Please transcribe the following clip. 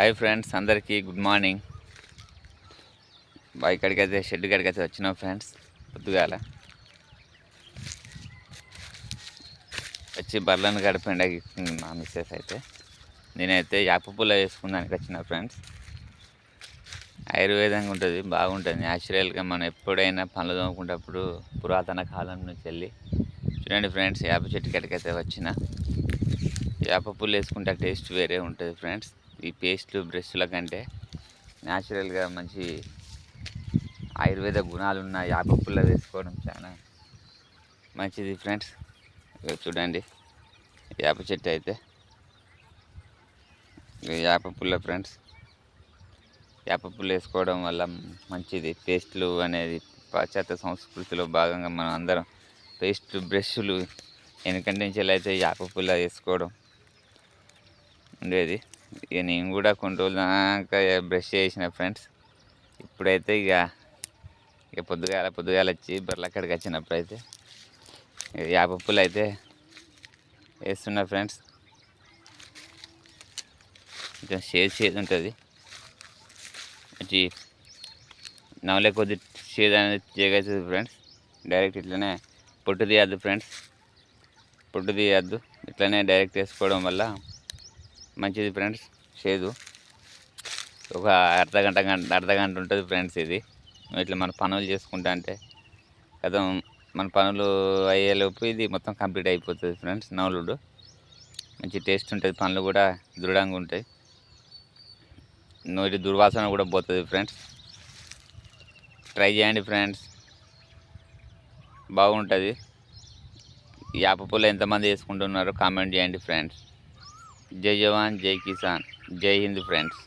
Hi friends అందరికీ good morning బాయ్ ఇక్కడికి అయితే షెడ్ కాడికి అయితే వచ్చినాం ఫ్రెండ్స్ పొద్దుగాల. వచ్చి బర్లను గడిపండి మా మిస్సెస్ అయితే. నేనైతే యాప పుల్ల వేసుకుందానికి వచ్చిన ఫ్రెండ్స్ ఆయుర్వేదంగా ఉంటుంది బాగుంటుంది. న్యాచురల్గా మనం ఎప్పుడైనా పనులు తోముకునేటప్పుడు పురాతన కాలం నుంచి వెళ్ళి చూడండి ఫ్రెండ్స్ యాప చెట్టు కడికైతే వచ్చిన. వేప పుల్ల వేసుకుంటే టేస్ట్ వేరే ఉంటుంది ఫ్రెండ్స్ ఈ పేస్ట్లు బ్రష్ల కంటే న్యాచురల్గా మంచి ఆయుర్వేద గుణాలు ఉన్న యాప పుల్ల వేసుకోవడం చాలా మంచిది ఫ్రెండ్స్. చూడండి వేప చెట్టు అయితే. ఇగో వేప పుల్ల ఫ్రెండ్స్. వేప పుల్ల వేసుకోవడం వల్ల మంచిది. పేస్ట్లు అనేది పాశ్చాత్య సంస్కృతిలో భాగంగా మనం అందరం పేస్ట్లు బ్రష్లు ఎందుకంటే నుంచి అయితే వేప పుల్ల వేసుకోవడం ఉండేది. ఇక నేను కూడా కొన్ని రోజులు దాకా బ్రష్ చేసిన ఫ్రెండ్స్ ఇప్పుడైతే ఇక ఇక పొద్దుగాల పొద్దుగాల వచ్చి బర్రెల వచ్చినప్పుడు అయితే ఇక యాప అయితే వేస్తున్నా ఫ్రెండ్స్ కొంచెం షేడ్ షేడ్ ఉంటుంది. వచ్చి నవలే కొద్ది షేడ్ అనేది చేయగలుగుతుంది ఫ్రెండ్స్ డైరెక్ట్ ఇట్లనే పొట్టు తీయద్దు ఫ్రెండ్స్ పొట్టు తీయద్దు. ఇట్లనే డైరెక్ట్ వేసుకోవడం వల్ల మంచిది ఫ్రెండ్స్ చేదు. ఒక అర్ధ గంట గంట అర్ధ గంట ఉంటుంది ఫ్రెండ్స్ ఇది. ఇట్లా మన పనులు చేసుకుంటా అంటే కదా మన పనులు అయ్యేలోపు ఇది మొత్తం కంప్లీట్ అయిపోతుంది ఫ్రెండ్స్ నవలుడు మంచి టేస్ట్ ఉంటుంది పనులు కూడా దృఢంగా ఉంటాయి. నోటి దుర్వాసన కూడా పోతుంది ఫ్రెండ్స్. ట్రై చేయండి ఫ్రెండ్స్. బాగుంటుంది. యాప పుల్ల ఎంతమంది వేసుకుంటున్నారో కామెంట్ చేయండి ఫ్రెండ్స్. జై జవాన్ జై కిసాన్ జై హింద్ ఫ్రెండ్స్.